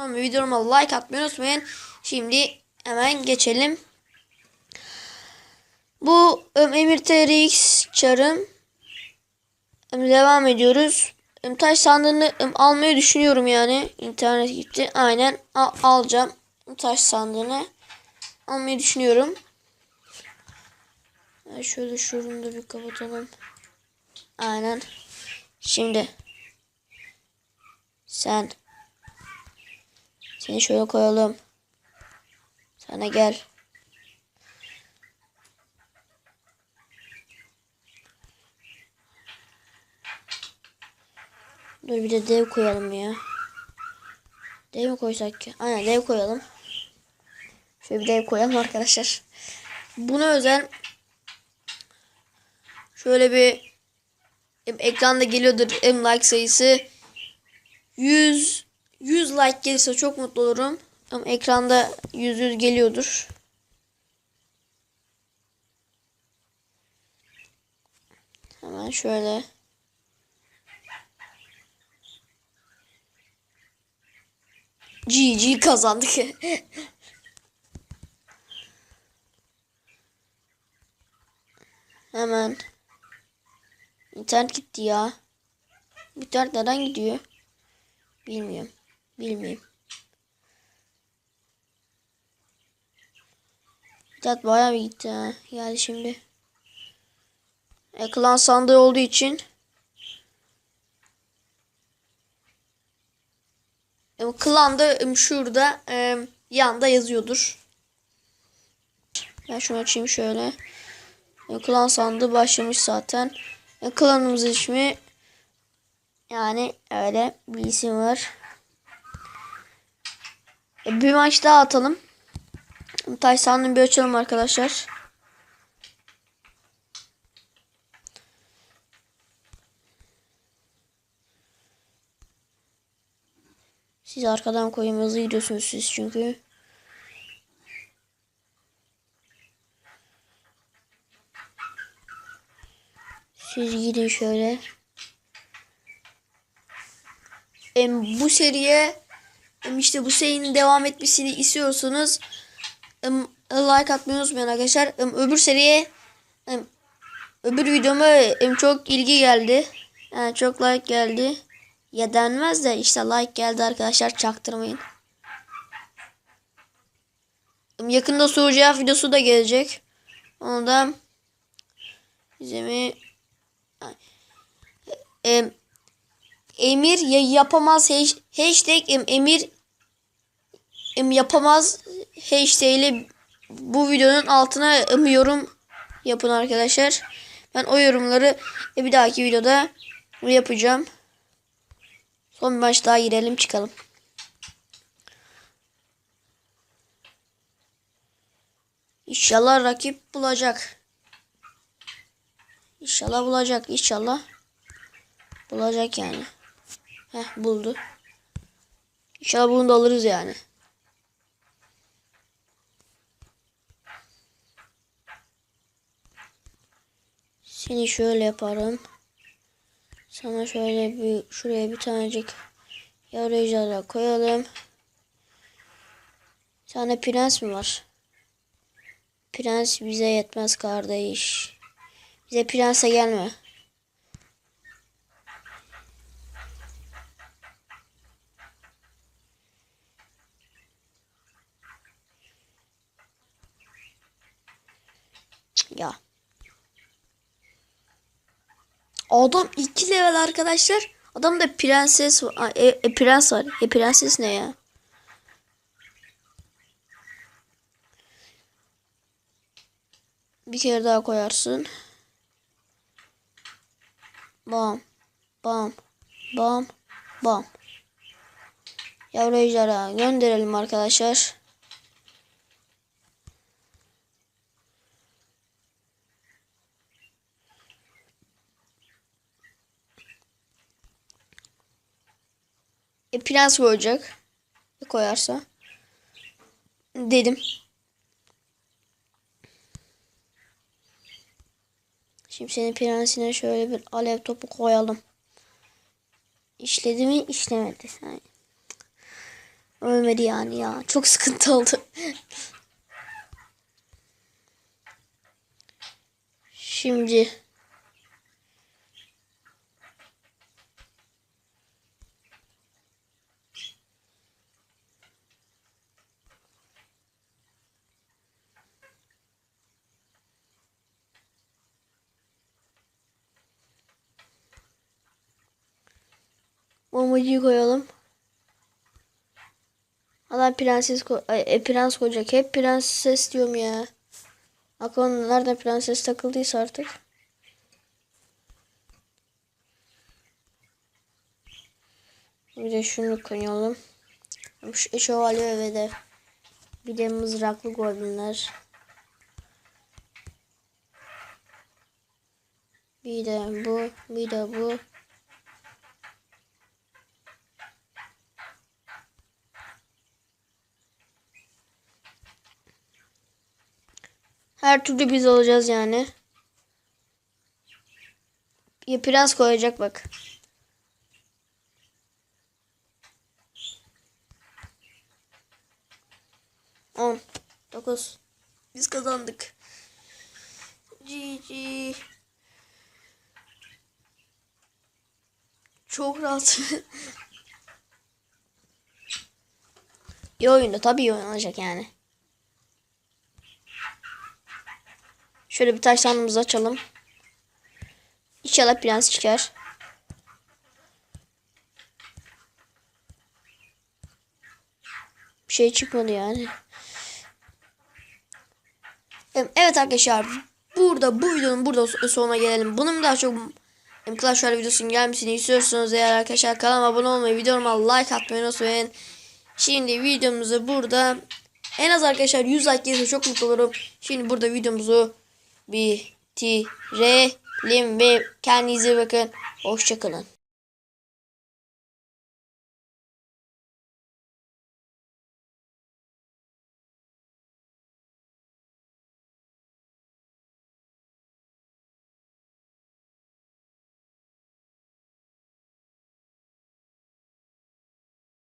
Videoma like atmayı unutmayın. Şimdi hemen geçelim. Bu Emir TRX çarım. Devam ediyoruz. Taş sandığını almayı düşünüyorum yani. İnternet gitti. Aynen al- alacağım. Taş sandığını almayı düşünüyorum. Şöyle şunu da bir kapatalım. Aynen. Şimdi sen seni şöyle koyalım. Sana gel. Dur bir de dev koyalım ya. Dev mi koysak ki? Aynen dev koyalım. Şöyle bir dev koyalım arkadaşlar. Buna özel şöyle bir ekranda geliyordur em like sayısı 100 100 like gelirse çok mutlu olurum. Ama ekranda 100 100 geliyordur. Hemen şöyle GG kazandık. Hemen. İnternet gitti ya. İnternet neden gidiyor? Bilmiyorum. Bilmiyorum. İnternet bayağı bir gitti ha. Yani şimdi. Ekran sandığı olduğu için. E, Klan da şurada em, yanda yazıyordur. Ben şunu açayım şöyle. E, Klan sandığı başlamış zaten. E, Klanımızın ismi yani öyle bir isim var. Bir maç daha atalım. Taş sandığını bir açalım arkadaşlar. Siz arkadan koyayım hızlı gidiyorsunuz siz çünkü. Siz gidin şöyle. Em, bu seriye işte bu serinin devam etmesini istiyorsanız like atmayı unutmayın arkadaşlar. Öbür seriye öbür videoma çok ilgi geldi. Yani çok like geldi. Ya denmez de işte like geldi arkadaşlar çaktırmayın. Yakında soru cevap videosu da gelecek. Onu da izlemeyi em, Emir ya yapamaz hash- hashtag em, Emir em, yapamaz hashtag ile bu videonun altına yorum yapın arkadaşlar. Ben o yorumları e, bir dahaki videoda yapacağım. Son bir maç daha girelim çıkalım. İnşallah rakip bulacak. İnşallah bulacak. İnşallah bulacak yani. Heh buldu. İnşallah bunu da alırız yani. Seni şöyle yaparım. Sana şöyle bir şuraya bir tanecik ejderha koyalım. Bir prens mi var? Prens bize yetmez kardeş. Bize prense gelme. Ya. Adam 2 level arkadaşlar. Adamda prenses var. E, e, prens var. E prenses ne ya? Bir kere daha koyarsın. Bam. Bam. Bam. Bam. Yavru ejderha gönderelim arkadaşlar. E, prens koyacak. E, koyarsa. Dedim. Şimdi senin prensine şöyle bir alev topu koyalım. İşledi mi? İşlemedi. Yani Ölmedi yani ya. Çok sıkıntı oldu. Şimdi bombacıyı koyalım. Adam prenses ko e, prens koyacak. Hep prenses diyorum ya. Aklıma nerede prenses takıldıysa artık. Bir de şunu koyalım. Şu şövalye ve de bir de mızraklı goblinler. Bir de bu, bir de bu. Her türlü biz olacağız yani. Ya prens koyacak bak. On. Dokuz. Biz kazandık. GG. Çok rahat. iyi oyunda tabii iyi oynanacak yani. Şöyle bir taş sandığımızı açalım. İnşallah prens çıkar. Bir şey çıkmadı yani. Evet arkadaşlar burada bu videonun burada sonuna gelelim. Bunun daha çok Clash Royale videosunun gelmesini istiyorsanız eğer arkadaşlar kanalıma abone olmayı, videoma like atmayı unutmayın. Şimdi videomuzu burada en az arkadaşlar 100 like gelirse çok mutlu olurum. Şimdi burada videomuzu bitirelim ve kendinize bakın. Hoşçakalın.